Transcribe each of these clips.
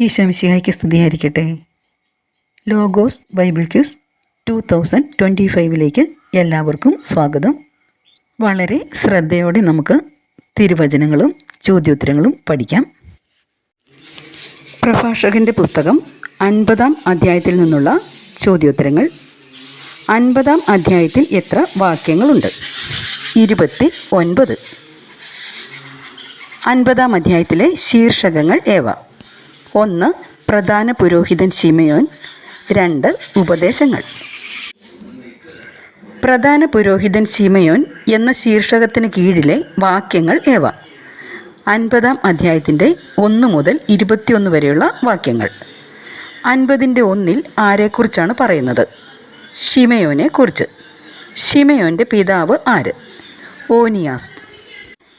ഈശോമിശിഹായ്ക്ക് സ്തുതിയായിരിക്കട്ടെ. Logos Bible quiz two thousand twenty ഫൈവിലേക്ക് എല്ലാവർക്കും സ്വാഗതം. വളരെ ശ്രദ്ധയോടെ നമുക്ക് തിരുവചനങ്ങളും ചോദ്യോത്തരങ്ങളും പഠിക്കാം. പ്രഭാഷകന്റെ പുസ്തകം അൻപതാം അധ്യായത്തിൽ നിന്നുള്ള ചോദ്യോത്തരങ്ങൾ. അൻപതാം അധ്യായത്തിൽ എത്ര വാക്യങ്ങളുണ്ട്? ഇരുപത്തി ഒൻപത്. അൻപതാം അധ്യായത്തിലെ ശീർഷകങ്ങൾ ഏവ? ഒന്ന് പ്രധാന പുരോഹിതൻ ശിമയോൻ. രണ്ട് ഉപദേശങ്ങൾ. പ്രധാന പുരോഹിതൻ ശിമയോൻ എന്ന ശീർഷകത്തിന് കീഴിലെ വാക്യങ്ങൾ ഏവ? അൻപതാം അധ്യായത്തിന്റെ ഒന്ന് മുതൽ ഇരുപത്തിയൊന്ന് വരെയുള്ള വാക്യങ്ങൾ. അൻപതിന്റെ ഒന്നിൽ ആരെക്കുറിച്ചാണ് പറയുന്നത്? ഷിമയോനെ കുറിച്ച്. ഷിമയോന്റെ പിതാവ് ആര്? ഓനിയാസ്.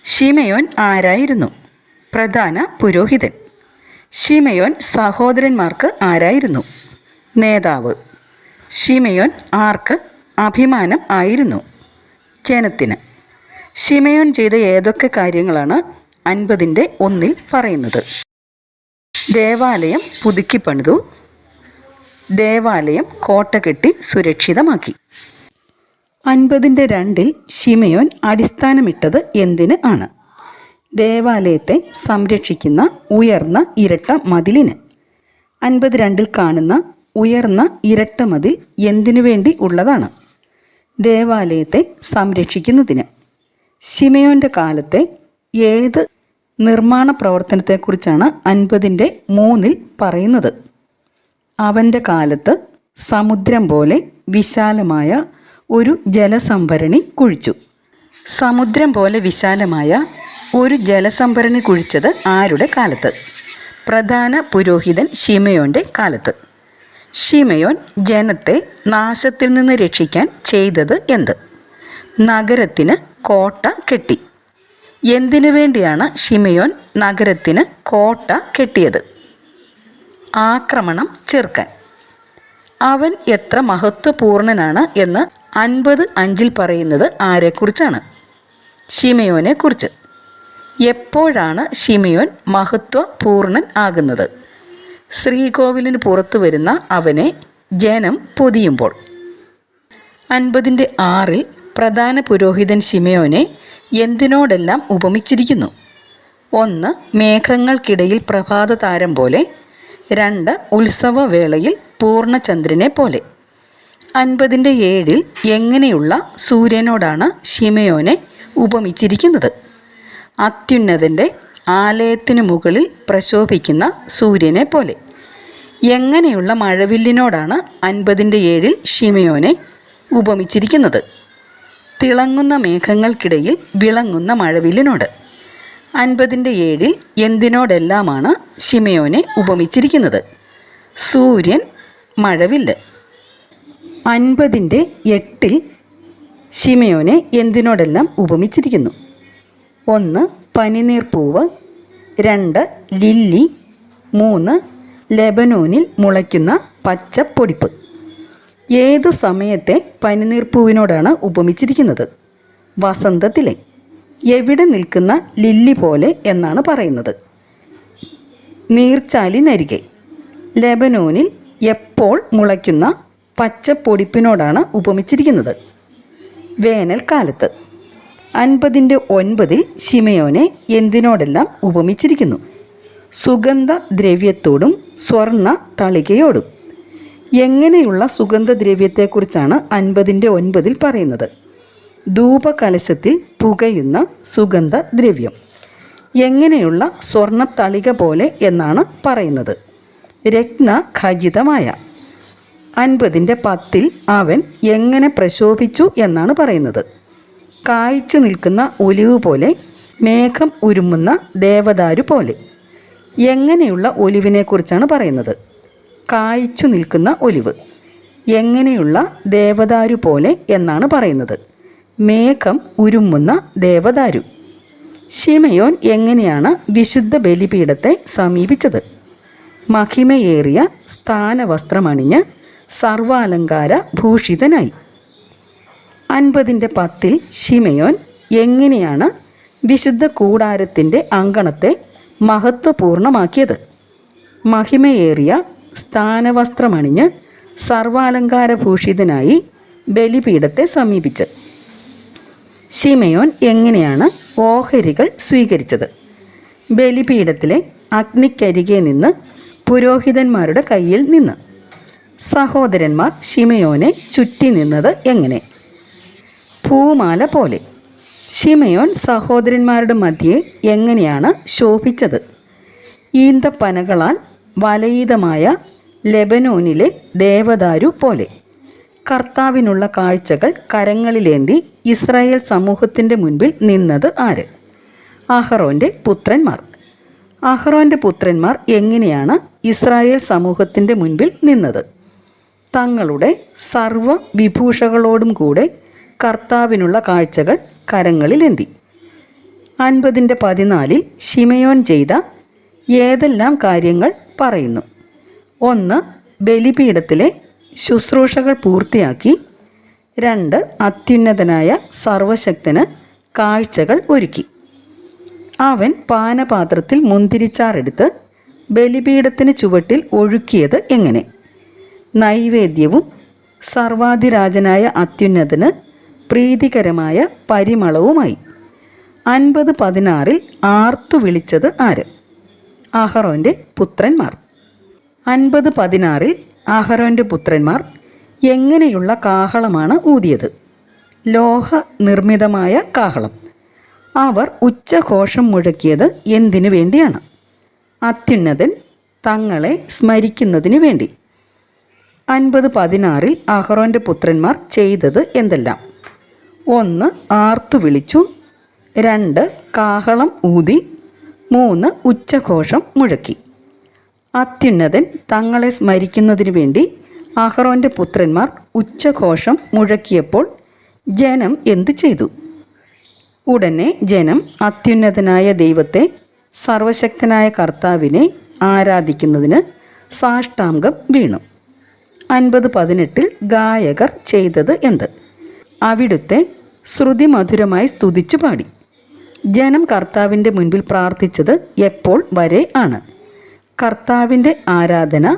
ഷിമയോൻ ആരായിരുന്നു? പ്രധാന പുരോഹിതൻ. ഷിമയോൻ സഹോദരന്മാർക്ക് ആരായിരുന്നു? നേതാവ്. ഷിമയോൻ ആർക്ക് അഭിമാനം ആയിരുന്നു? ജനത്തിന്. ഷിമയോൻ ചെയ്ത ഏതൊക്കെ കാര്യങ്ങളാണ് അൻപതിന്റെ ഒന്നിൽ പറയുന്നത്? ദേവാലയം പുതുക്കി പണിതു. ദേവാലയം കോട്ട കെട്ടി സുരക്ഷിതമാക്കി. അൻപതിന്റെ രണ്ടിൽ ഷിമയോൻ അടിസ്ഥാനമിട്ടത് എന്തിന് ആണ്? ദേവാലയത്തെ സംരക്ഷിക്കുന്ന ഉയർന്ന ഇരട്ട മതിലിന്. അൻപത് രണ്ടിൽ കാണുന്ന ഉയർന്ന ഇരട്ട മതിൽ എന്തിനു വേണ്ടി ഉള്ളതാണ്? ദേവാലയത്തെ സംരക്ഷിക്കുന്നതിന്. ഷിമയോന്റെ കാലത്തെ ഏത് നിർമ്മാണ പ്രവർത്തനത്തെക്കുറിച്ചാണ് അൻപതിന്റെ മൂന്നിൽ പറയുന്നത്? അവന്റെ കാലത്ത് സമുദ്രം പോലെ വിശാലമായ ഒരു ജലസംഭരണി കുഴിച്ചു. സമുദ്രം പോലെ വിശാലമായ ഒരു ജലസംഭരണി കുഴിച്ചത് ആരുടെ കാലത്ത്? പ്രധാന പുരോഹിതൻ ഷിമയോന്റെ കാലത്ത്. ഷിമയോൻ ജനത്തെ നാശത്തിൽ നിന്ന് രക്ഷിക്കാൻ ചെയ്തത് എന്ത്? നഗരത്തിന് കോട്ട കെട്ടി. എന്തിനു വേണ്ടിയാണ് ഷിമയോൻ നഗരത്തിന് കോട്ട കെട്ടിയത്? ആക്രമണം ചെറുക്കാൻ. അവൻ എത്ര മഹത്വപൂർണനാണ് എന്ന് അൻപത് അഞ്ചിൽ പറയുന്നത് ആരെക്കുറിച്ചാണ്? ഷിമയോനെ കുറിച്ച് എപ്പോഴാണ് ഷിമിയോൻ മഹത്വപൂർണൻ ആകുന്നത്? ശ്രീകോവിലിന് പുറത്തു വരുന്ന അവനെ ജനം പൊതിയുമ്പോൾ. അൻപതിന്റെ ആറിൽ പ്രധാന പുരോഹിതൻ ഷിമയോനെ എന്തിനോടെല്ലാം ഉപമിച്ചിരിക്കുന്നു? ഒന്ന് മേഘങ്ങൾക്കിടയിൽ പ്രഭാത താരം പോലെ. രണ്ട് ഉത്സവവേളയിൽ പൂർണചന്ദ്രനെ പോലെ. അൻപതിന്റെ ഏഴിൽ എങ്ങനെയുള്ള സൂര്യനോടാണ് ഷിമയോനെ ഉപമിച്ചിരിക്കുന്നത്? അത്യുന്നതന്റെ ആലയത്തിനു മുകളിൽ പ്രശോഭിക്കുന്ന സൂര്യനെ പോലെ. എങ്ങനെയുള്ള മഴവില്ലിനോടാണ് അൻപതിന്റെ ഏഴിൽ ഷിമയോനെ ഉപമിച്ചിരിക്കുന്നത്. തിളങ്ങുന്ന മേഘങ്ങൾക്കിടയിൽ വിളങ്ങുന്ന മഴവില്ലിനോട്. അൻപതിന്റെ ഏഴിൽ എന്തിനോടെല്ലാമാണ് ഷിമയോനെ ഉപമിച്ചിരിക്കുന്നത്? സൂര്യൻ മഴവില്ല്. അൻപതിന്റെ എട്ടിൽ ഷിമയോനെ എന്തിനോടെല്ലാം ഉപമിച്ചിരിക്കുന്നു? ഒന്ന് പനിനീർ പൂവ് രണ്ട് ലില്ലി മൂന്ന് ലെബനോനിൽ മുളയ്ക്കുന്ന പച്ചപ്പൊടിപ്പ്. ഏത് സമയത്തെ പനിനീർ പൂവിനോടാണ് ഉപമിച്ചിരിക്കുന്നത്? വസന്തത്തിലെ. എവിടെ നിൽക്കുന്ന ലില്ലി പോലെ എന്നാണ് പറയുന്നത്. നീർച്ചാലിനരികെ. ലെബനോനിൽ എപ്പോൾ മുളയ്ക്കുന്ന പച്ചപ്പൊടിപ്പിനോടാണ് ഉപമിച്ചിരിക്കുന്നത്? വേനൽക്കാലത്ത്. അൻപതിന്റെ ഒൻപതിൽ ഷിമയോനെ എന്തിനോടെല്ലാം ഉപമിച്ചിരിക്കുന്നു? സുഗന്ധ ദ്രവ്യത്തോടും സ്വർണ തളികയോടും. എങ്ങനെയുള്ള സുഗന്ധദ്രവ്യത്തെക്കുറിച്ചാണ് അൻപതിന്റെ ഒൻപതിൽ പറയുന്നത്? ധൂപകലശത്തിൽ പുകയുന്ന സുഗന്ധ ദ്രവ്യം എങ്ങനെയുള്ള സ്വർണത്തളിക പോലെ എന്നാണ് പറയുന്നത്? രത്ന ഖചിതമായ അൻപതിന്റെ പത്തിൽ അവൻ എങ്ങനെ പ്രശോഭിച്ചു എന്നാണ് പറയുന്നത്? കായ്ച്ചു നിൽക്കുന്ന ഒലിവ് പോലെ മേഘം ഉരുമുന്ന ദേവദാരു പോലെ. എങ്ങനെയുള്ള ഒലിവിനെക്കുറിച്ചാണ് പറയുന്നത്? കായ്ച്ചു നിൽക്കുന്ന ഒലിവ്. എങ്ങനെയുള്ള ദേവദാരു പോലെ എന്നാണ് പറയുന്നത്. മേഘം ഉരുമുന്ന ദേവദാരു. ഷിമയോൻ എങ്ങനെയാണ് വിശുദ്ധ ബലിപീഠത്തെ സമീപിച്ചത്? മഹിമയേറിയ സ്ഥാനവസ്ത്രമണിഞ്ഞ് സർവാലങ്കാര ഭൂഷിതനായി അൻപതിന്റെ പത്തിൽ ഷിമയോൻ എങ്ങനെയാണ് വിശുദ്ധ കൂടാരത്തിന്റെ അങ്കണത്തെ മഹത്വപൂർണമാക്കിയത്? മഹിമയേറിയ സ്ഥാനവസ്ത്രമണിഞ്ഞ് സർവാലങ്കാരഭൂഷിതനായി ബലിപീഠത്തെ സമീപിച്ച് ഷിമയോൻ എങ്ങനെയാണ് ഓഹരികൾ സ്വീകരിച്ചത്? ബലിപീഠത്തിലെ അഗ്നിക്കരികെ നിന്ന് പുരോഹിതന്മാരുടെ കയ്യിൽ നിന്ന്. സഹോദരന്മാർ ഷിമയോനെ ചുറ്റി നിന്നത് എങ്ങനെ? പൂമാല പോലെ. ഷിമയോൻ സഹോദരന്മാരുടെ മധ്യേ എങ്ങനെയാണ് ശോഭിച്ചത്? ഈന്തപ്പനകളാൽ വലയിതമായ ലെബനോനിലെ ദേവദാരു പോലെ. കർത്താവിനുള്ള കാഴ്ചകൾ കരങ്ങളിലേന്തി ഇസ്രായേൽ സമൂഹത്തിന്റെ മുൻപിൽ നിന്നത് ആര്? അഹറോന്റെ പുത്രന്മാർ. അഹ്റോന്റെ പുത്രന്മാർ എങ്ങനെയാണ് ഇസ്രായേൽ സമൂഹത്തിന്റെ മുൻപിൽ നിന്നത്? തങ്ങളുടെ സർവ വിഭൂഷകളോടും കൂടെ കർത്താവിനുള്ള കാഴ്ചകൾ കരങ്ങളിലെന്തി അൻപതിന്റെ പതിനാലിൽ ഷിമയോൻ ചെയ്ത ഏതെല്ലാം കാര്യങ്ങൾ പറയുന്നു. ഒന്ന് ബലിപീഠത്തിലെ ശുശ്രൂഷകൾ പൂർത്തിയാക്കി. രണ്ട് അത്യുന്നതനായ സർവശക്തന് കാഴ്ചകൾ ഒരുക്കി. അവൻ പാനപാത്രത്തിൽ മുന്തിരിച്ചാറെടുത്ത് ബലിപീഠത്തിന് ചുവട്ടിൽ ഒഴുക്കിയത് എങ്ങനെ? നൈവേദ്യവും സർവാധിരാജനായ അത്യുന്നതന് പ്രീതികരമായ പരിമളവുമായി. അൻപത് പതിനാറിൽ ആർത്തു വിളിച്ചത് ആര്? അഹറോന്റെ പുത്രന്മാർ. അൻപത് പതിനാറിൽ അഹറോന്റെ പുത്രന്മാർ എങ്ങനെയുള്ള കാഹളമാണ് ഊതിയത്? ലോഹ നിർമ്മിതമായ കാഹളം. അവർ ഉച്ചഘോഷം മുഴക്കിയത് എന്തിനു വേണ്ടിയാണ്? അത്യുന്നതൻ തങ്ങളെ സ്മരിക്കുന്നതിന് വേണ്ടി. അൻപത് പതിനാറിൽ അഹറോന്റെ പുത്രന്മാർ ചെയ്തത് എന്തെല്ലാം? ഒന്ന് ആർത്തു വിളിച്ചു. രണ്ട് കാഹളം ഊതി. മൂന്ന് ഉച്ചഘോഷം മുഴക്കി. അത്യുന്നതൻ തങ്ങളെ സ്മരിക്കുന്നതിനു വേണ്ടി അഹ്റോന്റെ പുത്രന്മാർ ഉച്ചഘോഷം മുഴക്കിയപ്പോൾ ജനം എന്തു ചെയ്തു? ഉടനെ ജനം അത്യുന്നതനായ ദൈവത്തെ സർവശക്തനായ കർത്താവിനെ ആരാധിക്കുന്നതിന് സാഷ്ടാംഗം വീണു. അൻപത് പതിനെട്ടിൽ ഗായകർ ചെയ്തത് എന്ത്? അവിടുത്തെ ശ്രുതി മധുരമായി സ്തുതിച്ചു പാടി. ജനം കർത്താവിന്റെ മുൻപിൽ പ്രാർത്ഥിച്ചത് എപ്പോൾ വരെ ആണ്? കർത്താവിന്റെ ആരാധന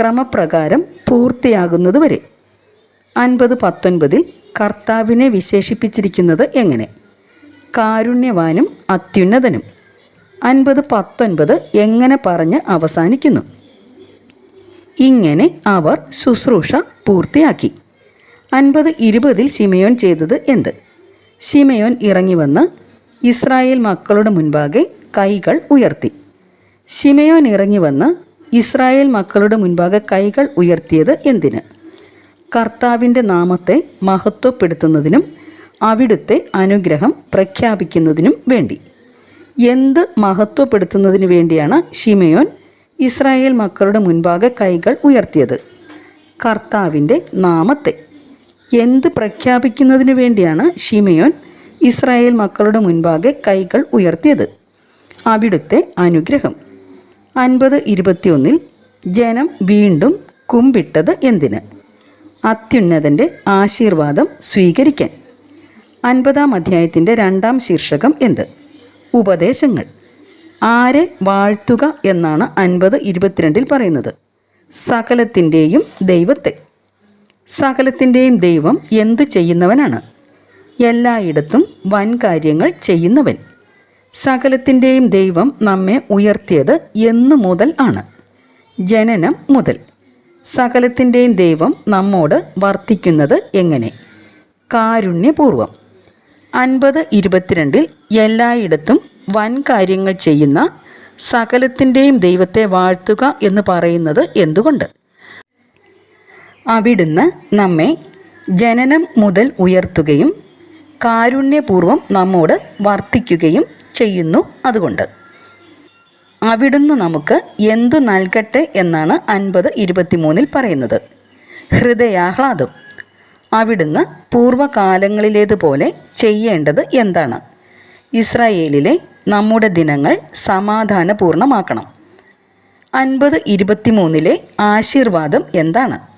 ക്രമപ്രകാരം പൂർത്തിയാകുന്നത് വരെ. അൻപത് പത്തൊൻപതിൽ കർത്താവിനെ വിശേഷിപ്പിച്ചിരിക്കുന്നത് എങ്ങനെ? കാരുണ്യവാനും അത്യുന്നതനും. അൻപത് പത്തൊൻപത് എങ്ങനെ പറഞ്ഞ് അവസാനിക്കുന്നു? ഇങ്ങനെ അവർ ശുശ്രൂഷ പൂർത്തിയാക്കി. അൻപത് ഇരുപതിൽ ശിമയോൻ ചെയ്തത് എന്ത്? ശിമയോൻ ഇറങ്ങി വന്ന് ഇസ്രായേൽ മക്കളുടെ മുൻപാകെ കൈകൾ ഉയർത്തി. ശിമയോൻ ഇറങ്ങി വന്ന് ഇസ്രായേൽ മക്കളുടെ മുൻപാകെ കൈകൾ ഉയർത്തിയത് എന്തിന്? കർത്താവിന്റെ നാമത്തെ മഹത്വപ്പെടുത്തുന്നതിനും അവിടുത്തെ അനുഗ്രഹം പ്രഖ്യാപിക്കുന്നതിനും വേണ്ടി. എന്ത് മഹത്വപ്പെടുത്തുന്നതിനു വേണ്ടിയാണ് ഷിമയോൻ ഇസ്രായേൽ മക്കളുടെ മുൻപാകെ കൈകൾ ഉയർത്തിയത്? കർത്താവിന്റെ നാമത്തെ എന്ത് പ്രഖ്യാപിക്കുന്നതിന് വേണ്ടിയാണ് ഷിമയോൻ ഇസ്രായേൽ മക്കളുടെ മുൻപാകെ കൈകൾ ഉയർത്തിയത്. അവിടുത്തെ അനുഗ്രഹം. അൻപത് ഇരുപത്തിയൊന്നിൽ ജനം വീണ്ടും കുമ്പിട്ടത് എന്തിന്? അത്യുന്നതന്റെ ആശീർവാദം സ്വീകരിക്കാൻ. അൻപതാം അധ്യായത്തിന്റെ രണ്ടാം ശീർഷകം എന്ത്? ഉപദേശങ്ങൾ. ആരെ വാഴ്ത്തുക എന്നാണ് അൻപത് ഇരുപത്തിരണ്ടിൽ പറയുന്നത്. സകലത്തിന്റെയും ദൈവത്തെ. സകലത്തിന്റെയും ദൈവം എന്ത് ചെയ്യുന്നവനാണ്? എല്ലായിടത്തും വൻ കാര്യങ്ങൾ ചെയ്യുന്നവൻ. സകലത്തിന്റെയും ദൈവം നമ്മെ ഉയർത്തിയത് എന്നു മുതൽ ആണ്. ജനനം മുതൽ. സകലത്തിന്റെയും ദൈവം നമ്മോട് വർത്തിക്കുന്നത് എങ്ങനെ? കാരുണ്യപൂർവം. അൻപത് ഇരുപത്തിരണ്ടിൽ എല്ലായിടത്തും വൻ കാര്യങ്ങൾ ചെയ്യുന്ന സകലത്തിന്റെയും ദൈവത്തെ വാഴ്ത്തുക എന്ന് പറയുന്നത് എന്തുകൊണ്ട്? അവിടുന്ന് നമ്മെ ജനനം മുതൽ ഉയർത്തുകയും കാരുണ്യപൂർവം നമ്മോട് വർത്തിക്കുകയും ചെയ്യുന്നു അതുകൊണ്ട്. അവിടുന്ന് നമുക്ക് എന്തു നൽകട്ടെ എന്നാണ് അൻപത് ഇരുപത്തിമൂന്നിൽ പറയുന്നത്. ഹൃദയാഹ്ലാദം. അവിടുന്ന് പൂർവകാലങ്ങളിലേതുപോലെ ചെയ്യേണ്ടത് എന്താണ്? ഇസ്രായേലിലെ നമ്മുടെ ദിനങ്ങൾ സമാധാനപൂർണമാക്കണം. അൻപത് ഇരുപത്തിമൂന്നിലെ ആശീർവാദം എന്താണ്?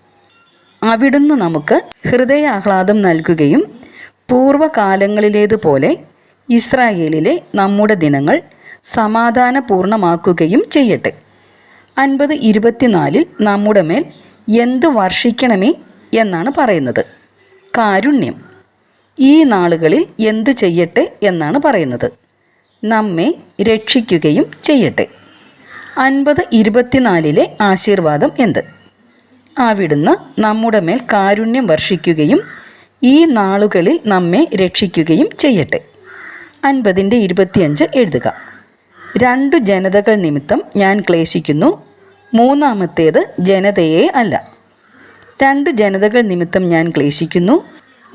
അവിടുന്ന് നമുക്ക് ഹൃദയാഹ്ലാദം നൽകുകയും പൂർവകാലങ്ങളിലേതുപോലെ ഇസ്രായേലിലെ നമ്മുടെ ദിനങ്ങൾ സമാധാനപൂർണമാക്കുകയും ചെയ്യട്ടെ. അൻപത് ഇരുപത്തിനാലിൽ നമ്മുടെ മേൽ എന്ത് വർഷിക്കണമേ എന്നാണ് പറയുന്നത്. കാരുണ്യം. ഈ നാളുകളിൽ എന്തു ചെയ്യട്ടെ എന്നാണ് പറയുന്നത്. നമ്മെ രക്ഷിക്കുകയും ചെയ്യട്ടെ. അൻപത് ഇരുപത്തിനാലിലെ ആശീർവാദം എന്ത്? അവിടുന്ന് നമ്മുടെ മേൽ കാരുണ്യം വർഷിക്കുകയും ഈ നാളുകളിൽ നമ്മെ രക്ഷിക്കുകയും ചെയ്യട്ടെ. അൻപതിന്റെ ഇരുപത്തിയഞ്ച് എഴുതുക. രണ്ടു ജനതകൾ നിമിത്തം ഞാൻ ക്ലേശിക്കുന്നു. മൂന്നാമത്തേത് ജനതയെ അല്ല. രണ്ട് ജനതകൾ നിമിത്തം ഞാൻ ക്ലേശിക്കുന്നു.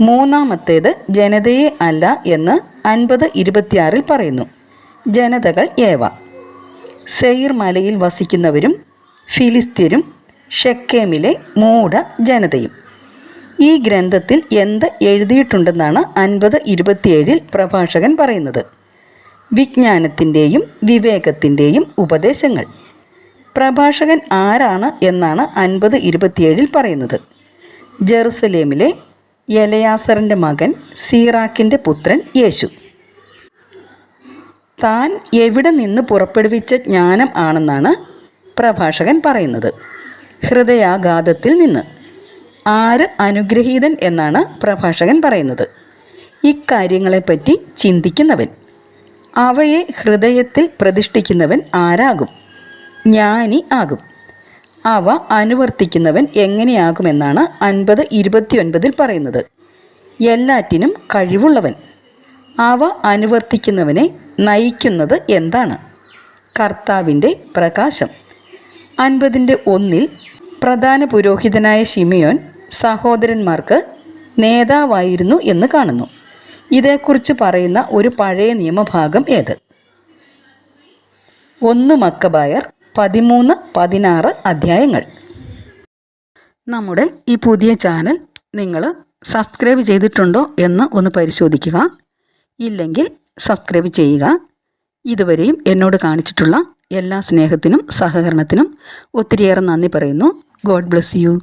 മൂന്നാമത്തേത് ജനതയെ അല്ല എന്ന് അൻപത് ഇരുപത്തിയാറിൽ പറയുന്നു. ജനതകൾ ഏവ? സെയിർ മലയിൽ വസിക്കുന്നവരും ഫിലിസ്ത്യരും ഷെക്കേമിലെ മൂഢ ജനതയും ഈ ഗ്രന്ഥത്തിൽ എന്ത് എഴുതിയിട്ടുണ്ടെന്നാണ് അൻപത് ഇരുപത്തിയേഴിൽ പ്രഭാഷകൻ പറയുന്നത്. വിജ്ഞാനത്തിന്റെയും വിവേകത്തിന്റെയും ഉപദേശങ്ങൾ. പ്രഭാഷകൻ ആരാണ് എന്നാണ് അൻപത് ഇരുപത്തിയേഴിൽ പറയുന്നത്. ജെറുസലേമിലെ യലയാസറിന്റെ മകൻ സീറാക്കിന്റെ പുത്രൻ യേശു. താൻ എവിടെ നിന്ന് പുറപ്പെടുവിച്ച ജ്ഞാനം ആണെന്നാണ് പ്രഭാഷകൻ പറയുന്നത്. ഹൃദയാഘാതത്തിൽ നിന്ന്. ആര് അനുഗ്രഹീതൻ എന്നാണ് പ്രഭാഷകൻ പറയുന്നത്. ഇക്കാര്യങ്ങളെപ്പറ്റി ചിന്തിക്കുന്നവൻ. അവയെ ഹൃദയത്തിൽ പ്രതിഷ്ഠിക്കുന്നവൻ ആരാകും? ജ്ഞാനി ആകും. അവ അനുവർത്തിക്കുന്നവൻ എങ്ങനെയാകുമെന്നാണ് അൻപത് ഇരുപത്തിയൊൻപതിൽ പറയുന്നത്. എല്ലാറ്റിനും കഴിവുള്ളവൻ. അവ അനുവർത്തിക്കുന്നവനെ നയിക്കുന്നത് എന്താണ്? കർത്താവിന്റെ പ്രകാശം. അൻപതിന്റെ ഒന്നിൽ പ്രധാന പുരോഹിതനായ ഷിമിയോൻ സഹോദരന്മാർക്ക് നേതാവായിരുന്നു എന്ന് കാണുന്നു. ഇതേക്കുറിച്ച് പറയുന്ന ഒരു പഴയ നിയമഭാഗം ഏത്? ഒന്ന് മക്കബായർ പതിമൂന്ന് പതിനാറ് അധ്യായങ്ങൾ. നമ്മുടെ ഈ പുതിയ ചാനൽ നിങ്ങൾ സബ്സ്ക്രൈബ് ചെയ്തിട്ടുണ്ടോ എന്ന് ഒന്ന് പരിശോധിക്കുക. ഇല്ലെങ്കിൽ സബ്സ്ക്രൈബ് ചെയ്യുക. ഇതുവരെയും എന്നോട് കാണിച്ചിട്ടുള്ള എല്ലാ സ്നേഹത്തിനും സഹകരണത്തിനും ഒത്തിരിയേറെ നന്ദി പറയുന്നു. God bless you.